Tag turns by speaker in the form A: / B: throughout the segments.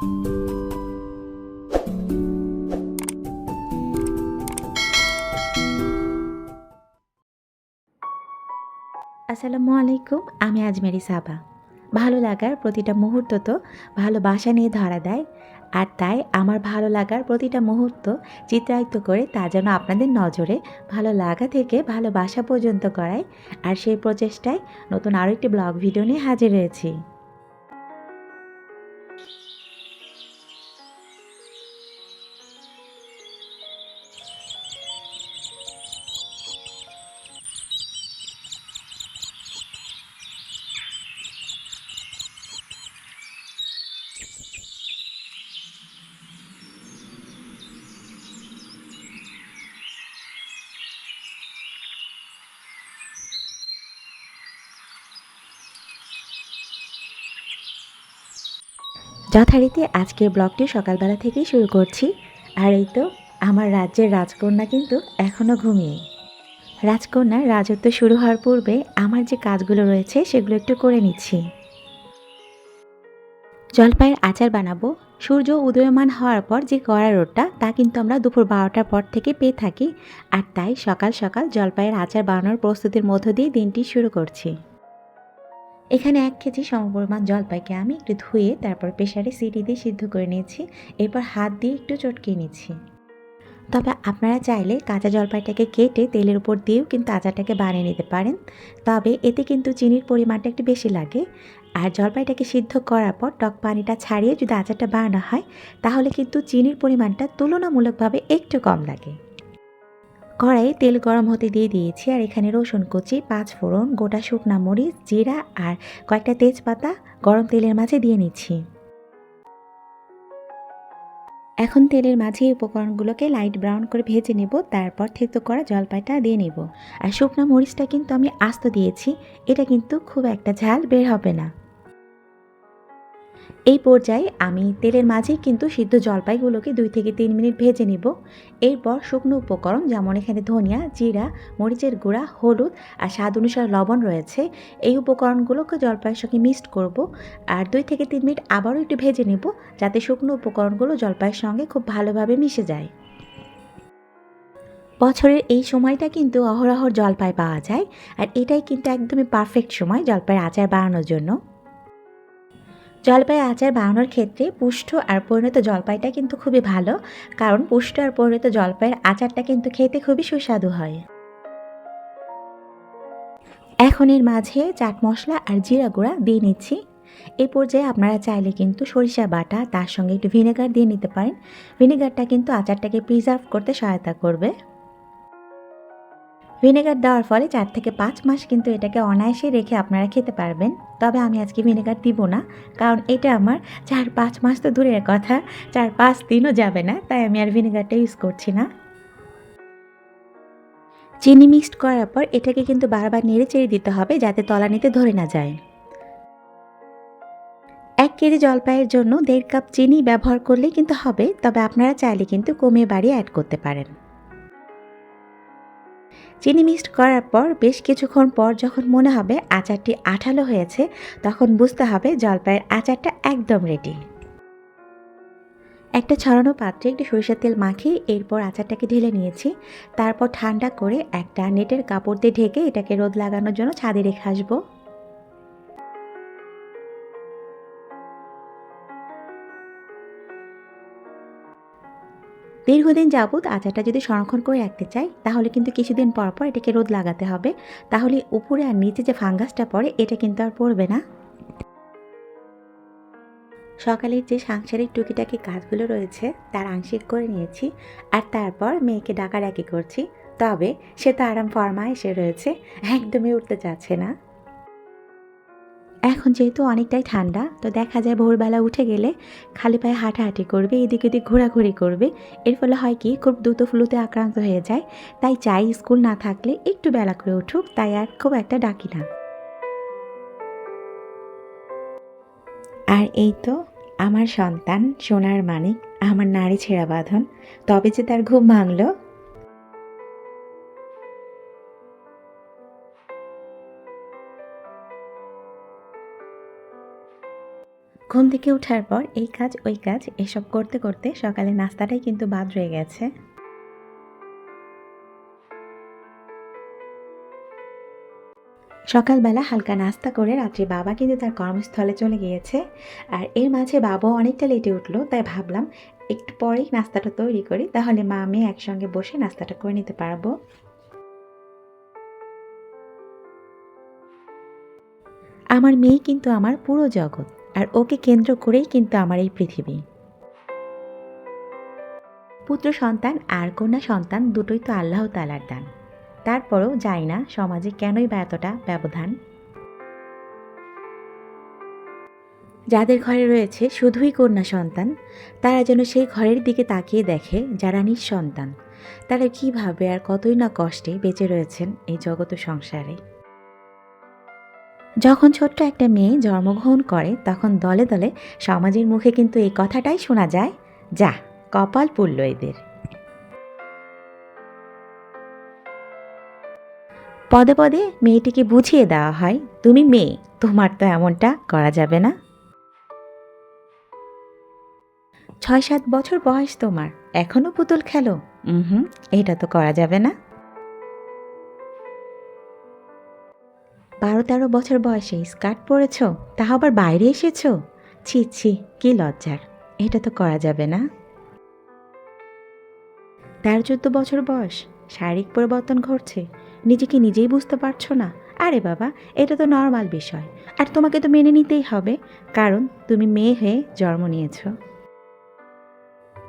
A: আসসালামু আলাইকুম, আমি আজমেরি সাবা। ভালো লাগার প্রতিটা মুহূর্ত তো ভালোবাসা নিয়ে ধরা দেয়, আর তাই আমার ভালো লাগার প্রতিটা মুহূর্ত চিত্রায়িত করে তা যেন আপনাদের নজরে ভালো লাগা থেকে ভালোবাসা পর্যন্ত করায় আর সেই প্রচেষ্টায় নতুন আরও একটি ব্লগ ভিডিও নিয়ে হাজির হয়েছি। যথারীতি আজকের ব্লগটি সকালবেলা থেকেই শুরু করছি। আর এই তো, আমার রাজ্যের রাজকন্যা কিন্তু এখনও ঘুমিয়ে। রাজকন্যার রাজত্ব শুরু হওয়ার পূর্বে আমার যে কাজগুলো রয়েছে সেগুলো একটু করে নিচ্ছি। জলপাইয়ের আচার বানাবো। সূর্য উদয়মান হওয়ার পর যে কড়া রোদটা, তা কিন্তু আমরা দুপুর বারোটার পর থেকে পেয়ে থাকি। আর তাই সকাল সকাল জলপাইয়ের আচার বানানোর প্রস্তুতির মধ্য দিয়ে দিনটি শুরু করছি। এখানে এক কেজি সমপরিমাণ জলপাইকে আমি একটু ধুয়ে তারপর প্রেশারে সিটি দিয়ে সিদ্ধ করে নিয়েছি। এরপর হাত দিয়ে একটু চটকিয়ে নিচ্ছি। তবে আপনারা চাইলে কাঁচা জলপাইটাকে কেটে তেলের উপর দিয়েও কিন্তু আচারটাকে বানিয়ে নিতে পারেন। তবে এতে কিন্তু চিনির পরিমাণটা একটু বেশি লাগে। আর জলপাইটাকে সিদ্ধ করার পর টক পানিটা ছাড়িয়ে যদি আচারটা বানানো হয়, তাহলে কিন্তু চিনির পরিমাণটা তুলনামূলকভাবে একটু কম লাগে। কড়াইয়ে তেল গরম হতে দিয়ে দিয়েছি আর এখানে রসুন কুচি, পাঁচ ফোড়ন, গোটা শুকনা মরিচ, জিরা আর কয়েকটা তেজপাতা গরম তেলের মাঝে দিয়ে নিচ্ছি। এখন তেলের মাঝে উপকরণগুলোকে লাইট ব্রাউন করে ভেজে নেব, তারপর থেতো করা জলপাইটা দিয়ে নেব। আর শুকনো মরিচটা কিন্তু আমি আস্ত দিয়েছি, এটা কিন্তু খুব একটা ঝাল বের হবে না। এই পর্যায়ে আমি তেলের মাঝেই কিন্তু সিদ্ধ জলপাইগুলোকে দুই থেকে তিন মিনিট ভেজে নিব। এরপর শুকনো উপকরণ যেমন এখানে ধনিয়া, জিরা, মরিচের গুঁড়া, হলুদ আর স্বাদ অনুসারে লবণ রয়েছে, এই উপকরণগুলোকে জলপাইয়ের সঙ্গে মিক্সড করব আর দুই থেকে তিন মিনিট আবারও একটু ভেজে নেব যাতে শুকনো উপকরণগুলো জলপাইয়ের সঙ্গে খুব ভালোভাবে মিশে যায়। বছরের এই সময়টা কিন্তু অহরহর জলপাই পাওয়া যায় আর এটাই কিন্তু একদমই পারফেক্ট সময় জলপাইয়ের আচার বানানোর জন্য। জলপাই আচার বানানোর ক্ষেত্রে পুষ্ট আর পরিণত জলপাইটা কিন্তু খুবই ভালো, কারণ পুষ্ট আর পরিণত জলপাইয়ের আচারটা কিন্তু খেতে খুবই সুস্বাদু হয়। এখন এর মাঝে চাট মশলা আর জিরা গুঁড়া দিয়ে নিচ্ছি। এই পর্যায়ে আপনারা চাইলে কিন্তু সরিষা বাটা তার সঙ্গে একটু ভিনেগার দিয়ে নিতে পারেন। ভিনেগারটা কিন্তু আচারটাকে প্রিজার্ভ করতে সহায়তা করবে। ভিনেগার দেওয়ার ফলে চার থেকে পাঁচ মাস কিন্তু এটাকে অনায়াসে রেখে আপনারা খেতে পারবেন। তবে আমি আজকে ভিনেগার দিব না, কারণ এটা আমার চার পাঁচ মাস তো দূরের কথা, চার পাঁচ দিনও যাবে না, তাই আমি আর ভিনেগারটা ইউজ করছি না। চিনি মিক্সড করার পর এটাকে কিন্তু বারবার নেড়ে চেড়ে দিতে হবে যাতে তলানিতে ধরে না যায়। এক কেজি জলপাইয়ের জন্য দেড় কাপ চিনি ব্যবহার করলেই কিন্তু হবে, তবে আপনারা চাইলে কিন্তু কমিয়ে বাড়িয়ে অ্যাড করতে পারেন। চিনি মিক্সড করার পর বেশ কিছুক্ষণ পর যখন মনে হবে আচারটি আঠালো হয়েছে, তখন বুঝতে হবে জলপাইয়ের আচারটা একদম রেডি একটা ছড়ানো পাত্রে একটি সরিষার তেল মাখিয়ে এরপর আচারটাকে ঢেলে নিয়েছি। তারপর ঠান্ডা করে একটা নেটের কাপড় দিয়ে ঢেকে এটাকে রোদ লাগানোর জন্য ছাদে রেখে আসব। দীর্ঘদিন যাবৎ আচারটা যদি সংরক্ষণ করে রাখতে চাই, তাহলে কিন্তু কিছুদিন পর পর এটাকে রোদ লাগাতে হবে। তাহলে উপরে আর নিচে যে ফাঙ্গাসটা পড়ে, এটা কিন্তু আর পড়বে না। সকালের যে সাংসারিক টুকিটাকি কাজগুলো রয়েছে, তার আংশিক করে নিয়েছি আর তারপর মেয়েকে ডাকাডাকি করছি। তবে সে তো আরাম ফরমা এসে রয়েছে, একদমই উঠতে চাচ্ছে না। এখন যেহেতু অনেকটাই ঠান্ডা, তো দেখা যায় ভোরবেলা উঠে গেলে খালি পায়ে হাঁটাহাঁটি করবে, এদিক ওদিক ঘোরাঘুরি করবে। এর ফলে হয় কি, খুব দ্রুত ফ্লুতে আক্রান্ত হয়ে যায়। তাই চাই স্কুল না থাকলে একটু বেলা করে উঠুক, তাই আর খুব একটা ডাকি না। আর এই তো আমার সন্তান, সোনার মানিক, আমার নারী ছেঁড়া বাঁধন। তবে যে তার ঘুম ভাঙলো ঘুম থেকে ওঠার পর এই কাজ, ওই কাজ, এসব করতে করতে সকালে নাস্তাটাই কিন্তু বাদ রয়ে গেছে। সকালবেলা হালকা নাস্তা করে রাত্রে বাবা কিন্তু তার কর্মস্থলে চলে গিয়েছে। আর এর মাঝে বাবাও অনেকটা লেটে উঠল, তাই ভাবলাম একটু পরেই নাস্তাটা তৈরি করি, তাহলে মা আমি একসঙ্গে বসে নাস্তাটা করে নিতে পারব। আমার মেয়ে কিন্তু আমার পুরো জগৎ। আর ওকে কেন্দ্র করেই কিন্তু আমার এই পৃথিবী। পুত্র সন্তান আর কন্যা সন্তান দুটোই তো আল্লাহ তালার দান। তারপরেও যাই না সমাজে কেনই বা এতটা ব্যবধান। যাদের ঘরে রয়েছে শুধুই কন্যা সন্তান, তারা যেন সেই ঘরের দিকে তাকিয়ে দেখে যারা নিঃসন্তান, তারা কীভাবে আর কতই না কষ্টে বেঁচে রয়েছেন এই জগত সংসারে। যখন ছোট্ট একটা মেয়ে জন্মগ্রহণ করে, তখন দলে দলে সমাজের মুখে কিন্তু এই কথাটাই শোনা যায়, যা, কপাল পুড়ল এদের। পদে পদে মেয়েটিকে বুঝিয়ে দেওয়া হয়, তুমি মেয়ে, তোমার তো এমনটা করা যাবে না। ছয় সাত বছর বয়স তোমার, এখনও পুতুল খেলো? হুম, এটা তো করা যাবে না। বারো তেরো বছর বয়সে স্কার্ট পরেছ তা আবার বাইরে এসেছ? ছি ছি, কি লজ্জার। এটা তো করা যাবে না। তেরো চোদ্দ বছর বয়স, শারীরিক পরিবর্তন ঘটছে। নিজেকে নিজেই বুঝতে পারছ না। আরে বাবা, এটা তো নর্মাল বিষয়। আর তোমাকে তো মেনে নিতেই হবে, কারণ তুমি মেয়ে হয়ে জন্ম নিয়েছ।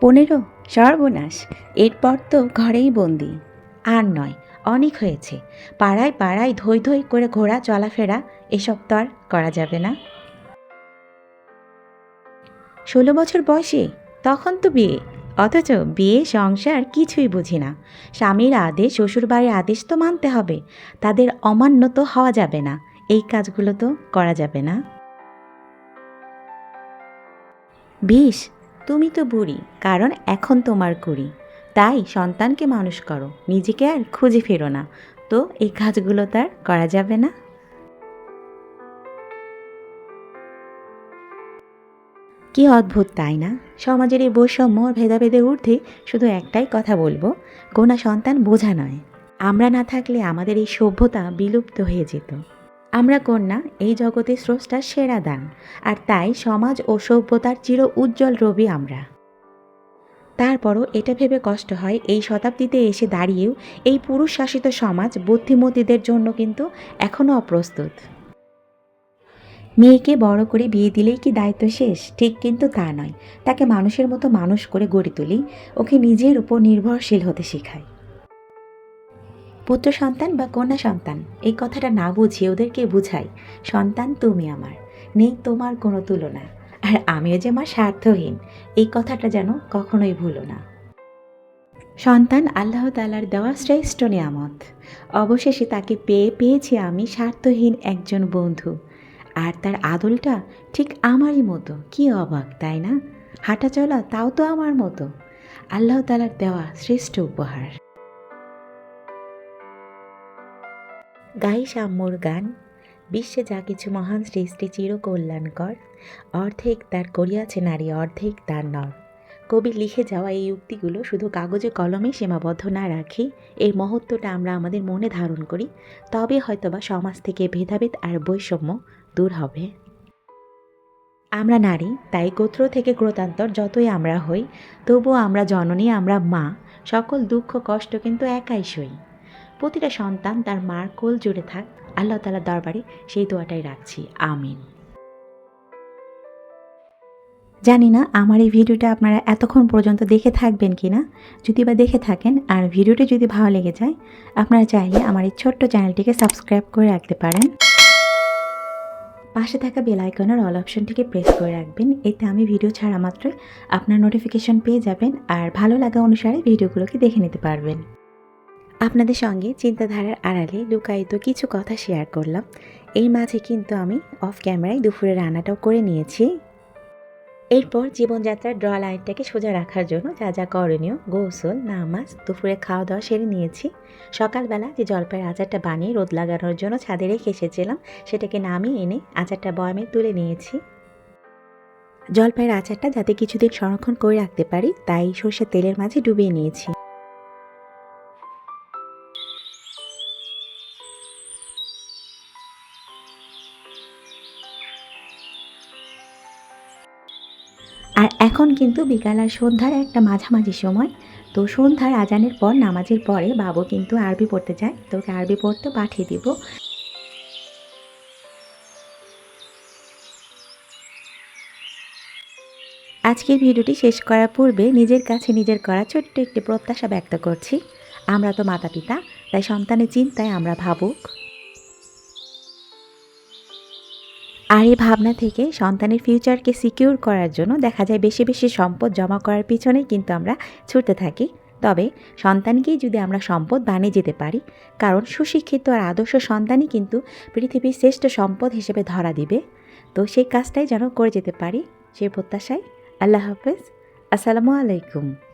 A: পনেরো, সর্বনাশ। এরপর তো ঘরেই বন্দি। আর নয় অনেক হয়েছে। পাড়ায় পাড়ায় ধৈ ধৈ করে ঘোরা চলাফেরা, এসব তো আর করা যাবে না। ষোলো বছর বয়সে? তখন তো বিয়ে। অথচ বিয়ে, সংসার কিছুই বুঝি না। স্বামীর আদেশ, শ্বশুরবাড়ির আদেশ তো মানতে হবে। তাদের অমান্য তো হওয়া যাবে না। এই কাজগুলো তো করা যাবে না। বিষ, তুমি তো বুড়ি, কারণ এখন তোমার কুড়ি। তাই সন্তানকে মানুষ করো, নিজেকে আর খুঁজে ফেরো না। তো এই কাজগুলো তার করা যাবে না। কি অদ্ভুত তাই না? সমাজের এই বৈষম্য আর ভেদাভেদের ঊর্ধ্বে শুধু একটাই কথা বলব কোনা সন্তান বোঝা নয়। আমরা না থাকলে আমাদের এই সভ্যতা বিলুপ্ত হয়ে যেত। আমরা কন্যা, এই জগতে স্রষ্টার সেরা দান, আর তাই সমাজ ও সভ্যতার চির উজ্জ্বল রবি আমরা। তারপরও এটা ভেবে কষ্ট হয়, এই শতাব্দীতে এসে দাঁড়িয়েও এই পুরুষ শাসিত সমাজ বুদ্ধিমতীদের জন্য কিন্তু এখনও অপ্রস্তুত। মেয়েকে বড় করে বিয়ে দিলেই কি দায়িত্ব শেষ? ঠিক কিন্তু তা নয়। তাকে মানুষের মতো মানুষ করে গড়ে তুলি, ওকে নিজের উপর নির্ভরশীল হতে শেখায় পুত্র সন্তান বা কন্যা সন্তান, এই কথাটা না বুঝিয়ে ওদেরকে বুঝাই, সন্তান তুমি আমার, নেই তোমার কোনো তুলনা। আর আমিও যে মা স্বার্থহীন, এই কথাটা যেন কখনোই ভুলো না। সন্তান আল্লাহ তালার দেওয়া শ্রেষ্ঠ নিয়ামত। অবশেষে তাকে পেয়ে পেয়েছি আমি স্বার্থহীন একজন বন্ধু। আর তার আদলটা ঠিক আমারই মতো, কি অবাক, তাই না? হাঁটা চলা তাও তো আমার মতো। আল্লাহ তালার দেওয়া শ্রেষ্ঠ উপহার। গাই সাম্যর গান বিশ্বে যা কিছু মহান সৃষ্টি চিরকল্যাণকর, অর্ধেক তার করিয়াছে নারী, অর্ধেক তার নর। কবি লিখে যাওয়া এই উক্তিগুলো শুধু কাগজে কলমে সীমাবদ্ধ না রাখি, এর মহত্বটা আমরা আমাদের মনে ধারণ করি, তবে হয়তোবা সমাজ থেকে ভেদাভেদ আর বৈষম্য দূর হবে। আমরা নারী, তাই গোত্র থেকে ক্রোতান্তর যতই আমরা হই, তবুও আমরা জননী, আমরা মা, সকল দুঃখ কষ্ট কিন্তু একাই সই। প্রতিটা সন্তান তার মার কোল জুড়ে থাক। আল্লাহ তালার দরবারে সেই দোয়াটাই রাখছি। আমিন। জানি না আমার এই ভিডিওটা আপনারা এতক্ষণ পর্যন্ত দেখে থাকবেন কি না যদি বা দেখে থাকেন আর ভিডিওটি যদি ভালো লেগে যায়, আপনারা চাইলে আমার এই ছোট্ট চ্যানেলটিকে সাবস্ক্রাইব করে রাখতে পারেন। পাশে থাকা বেল আইকনের অল অপশনটিকে প্রেস করে রাখবেন। এতে আমি ভিডিও ছাড়া মাত্রই আপনার নোটিফিকেশন পেয়ে যাবেন আর ভালো লাগা অনুসারে ভিডিওগুলোকে দেখে নিতে পারবেন। আপনাদের সঙ্গে চিন্তাধারার আড়ালে লুকায়িত কিছু কথা শেয়ার করলাম। এই মাঝে কিন্তু আমি অফ ক্যামেরায় দুপুরে রান্নাটাও করে নিয়েছি। এরপর জীবনযাত্রার ড্র লাইনটাকে সোজা রাখার জন্য যা যা করণীয় গোসল, নামাজ, দুপুরে খাওয়া দাওয়া সেরে নিয়েছি। সকালবেলা যে জলপাইয়ের আচারটা বানিয়ে রোদ লাগানোর জন্য ছাদে রেখে এসেছিলাম, সেটাকে নামিয়ে এনে আচারটা বয়ামে তুলে নিয়েছি। জলপাইয়ের আচারটা যাতে কিছুদিন সংরক্ষণ করে রাখতে পারি, তাই সর্ষের তেলের মাঝে ডুবিয়ে নিয়েছি। আর এখন কিন্তু বিকাল আর সন্ধ্যার একটা মাঝামাঝি সময়। তো সন্ধ্যার আজানের পর, নামাজের পরে বাবু কিন্তু আরবি পড়তে যায়। তো ওকে আরবি পড়তে পাঠিয়ে দিব। আজকের ভিডিওটি শেষ করার পূর্বে নিজের কাছে নিজের করা ছোট্ট একটি প্রত্যাশা ব্যক্ত করছি। আমরা তো মাতা পিতা তাই সন্তানের চিন্তায় আমরা ভাবুক। আর এই ভাবনা থেকে সন্তানের ফিউচারকে সিকিউর করার জন্য দেখা যায় বেশি বেশি সম্পদ জমা করার পিছনেই কিন্তু আমরা ছুটতে থাকি। তবে সন্তানকেই যদি আমরা সম্পদ বানিয়ে যেতে পারি, কারণ সুশিক্ষিত আর আদর্শ সন্তানই কিন্তু পৃথিবীর শ্রেষ্ঠ সম্পদ হিসেবে ধরা দিবে। তো সেই কাজটাই যেন করে যেতে পারি। সেই প্রত্যাশায় আল্লাহ হাফেজ। আসসালামু আলাইকুম।